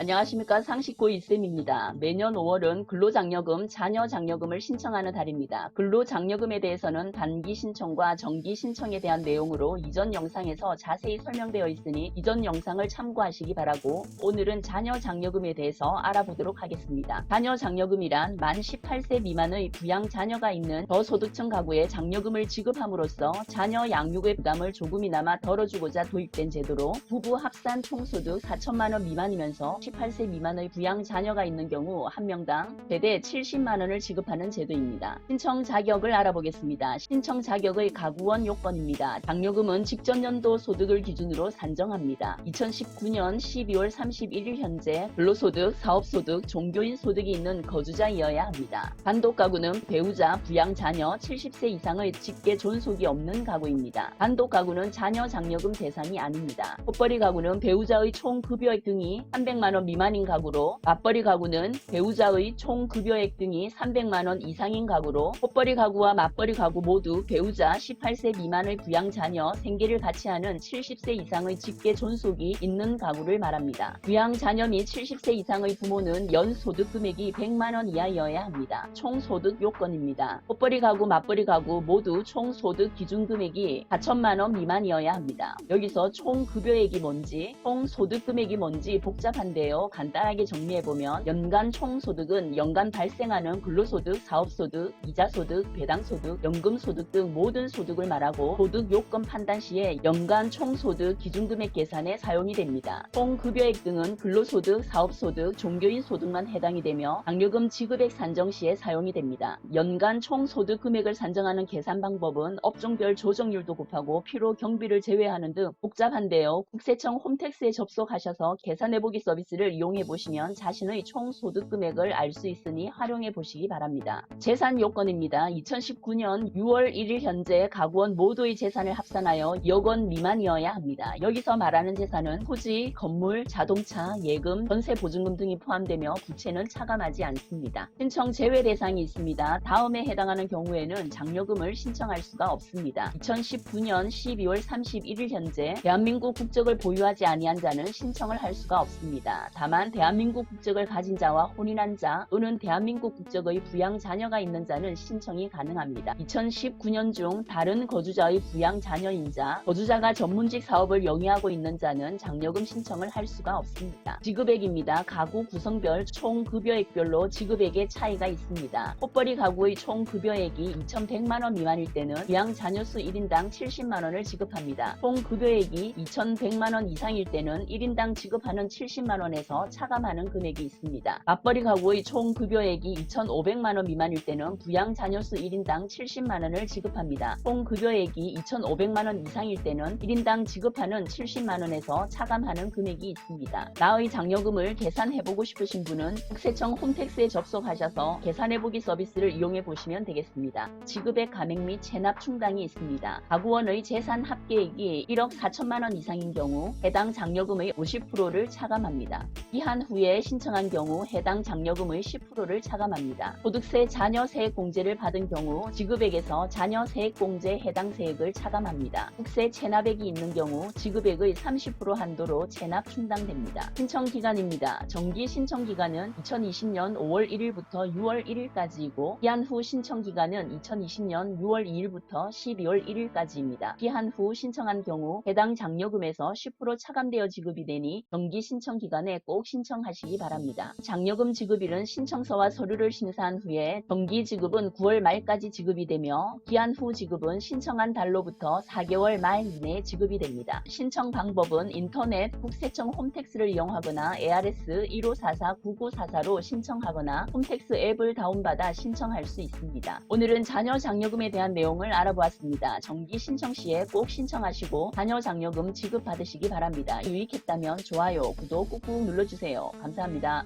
안녕하십니까 상식고 이쌤입니다. 매년 5월은 근로장려금, 자녀장려금을 신청하는 달입니다. 근로장려금에 대해서는 단기 신청과 정기 신청에 대한 내용으로 이전 영상에서 자세히 설명되어 있으니 이전 영상을 참고하시기 바라고 오늘은 자녀장려금에 대해서 알아보도록 하겠습니다. 자녀장려금이란 만 18세 미만의 부양 자녀가 있는 저소득층 가구에 장려금을 지급함으로써 자녀 양육의 부담을 조금이나마 덜어주고자 도입된 제도로 부부 합산 총소득 4천만 원 미만이면서 18세 미만의 부양 자녀가 있는 경우 한 명당 최대 70만 원을 지급하는 제도입니다. 신청 자격을 알아보겠습니다. 신청 자격의 가구원 요건입니다. 장려금은 직전 연도 소득을 기준으로 산정합니다. 2019년 12월 31일 현재 근로소득, 사업소득, 종교인 소득이 있는 거주자이어야 합니다. 단독 가구는 배우자, 부양 자녀 70세 이상의 직계 존속이 없는 가구입니다. 단독 가구는 자녀 장려금 대상이 아닙니다. pot벌이 가구는 배우자의 총 급여액 등이 300만 원 미만인 가구로 맞벌이 가구는 배우자의 총 급여액 등이 300만원 이상인 가구로 pot벌이 가구와 맞벌이 가구 모두 배우자 18세 미만의 부양 자녀 생계를 같이 하는 70세 이상의 직계 존속이 있는 가구를 말합니다. 부양 자녀 및 70세 이상의 부모는 연 소득 금액이 100만원 이하여야 합니다. 총 소득 요건입니다. pot벌이 가구, 맞벌이 가구 모두 총 소득 기준 금액이 4천만원 미만이어야 합니다. 여기서 총 급여액이 뭔지, 총 소득 금액이 뭔지 복잡한데요. 간단하게 정리해보면 연간 총 소득은 연간 발생하는 근로소득, 사업소득, 이자소득, 배당소득, 연금소득 등 모든 소득을 말하고 소득 요건 판단 시에 연간 총 소득 기준금액 계산에 사용이 됩니다. 총 급여액 등은 근로소득, 사업소득, 종교인 소득만 해당이 되며 장려금 지급액 산정 시에 사용이 됩니다. 연간 총 소득 금액을 산정하는 계산 방법은 업종별 조정률도 곱하고 필요 경비를 제외하는 등 복잡한데요. 국세청 홈택스에 접속하셔서 계산해보기 서비스를 이용해 보시면 자신의 총 소득 금액을 알 수 있으니 활용해 보시기 바랍니다. 재산 요건입니다. 2019년 6월 1일 현재 가구원 모두의 재산을 합산하여 여건 미만이어야 합니다. 여기서 말하는 재산은 토지, 건물, 자동차, 예금, 전세 보증금 등이 포함되며 부채는 차감하지 않습니다. 신청 제외 대상이 있습니다. 다음에 해당하는 경우에는 장려금을 신청할 수가 없습니다. 2019년 12월 31일 현재 대한민국 국적을 보유하지 아니한 자는 신청을 할 수가 없습니다. 다만 대한민국 국적을 가진 자와 혼인한 자 또는 대한민국 국적의 부양 자녀가 있는 자는 신청이 가능합니다. 2019년 중 다른 거주자의 부양 자녀인 자, 거주자가 전문직 사업을 영위하고 있는 자는 장려금 신청을 할 수가 없습니다. 지급액입니다. 가구 구성별 총 급여액별로 지급액의 차이가 있습니다. pot벌이 가구의 총 급여액이 2,100만 원 미만일 때는 부양 자녀 수 1인당 70만 원을 지급합니다. 총 급여액이 2,100만 원 이상일 때는 1인당 지급하는 70만 원에 서 차감하는 금액이 있습니다. 맞벌이 가구의 총 급여액이 2,500만 원 미만일 때는 부양 자녀 수 1인당 70만 원을 지급합니다. 총 급여액이 2,500만 원 이상일 때는 1인당 지급하는 70만 원에서 차감하는 금액이 있습니다. 나의 장려금을 계산해보고 싶으신 분은 국세청 홈택스에 접속하셔서 계산해보기 서비스를 이용해 보시면 되겠습니다. 지급액 감액 및 체납 충당이 있습니다. 가구원의 재산 합계액이 1억 4천만 원 이상인 경우 해당 장려금의 50%를 차감합니다. 기한 후에 신청한 경우 해당 장려금의 10%를 차감합니다. 소득세 자녀 세액 공제를 받은 경우 지급액에서 자녀 세액 공제 해당 세액을 차감합니다. 국세 체납액이 있는 경우 지급액의 30% 한도로 체납 충당됩니다. 신청 기간입니다. 정기 신청 기간은 2020년 5월 1일부터 6월 1일까지이고 기한 후 신청 기간은 2020년 6월 2일부터 12월 1일까지입니다. 기한 후 신청한 경우 해당 장려금에서 10% 차감되어 지급이 되니 정기 신청 기간에 꼭 신청하시기 바랍니다. 장려금 지급일은 신청서와 서류를 심사한 후에 정기 지급은 9월 말까지 지급이 되며 기한 후 지급은 신청한 달로부터 4개월 말 이내에 지급이 됩니다. 신청 방법은 인터넷 국세청 홈택스를 이용하거나 ARS 1544-9944로 신청하거나 홈택스 앱을 다운받아 신청할 수 있습니다. 오늘은 자녀 장려금에 대한 내용을 알아보았습니다. 정기 신청 시에 꼭 신청하시고 자녀 장려금 지급받으시기 바랍니다. 유익했다면 좋아요, 구독 꾹꾹 눌러주세요. 감사합니다.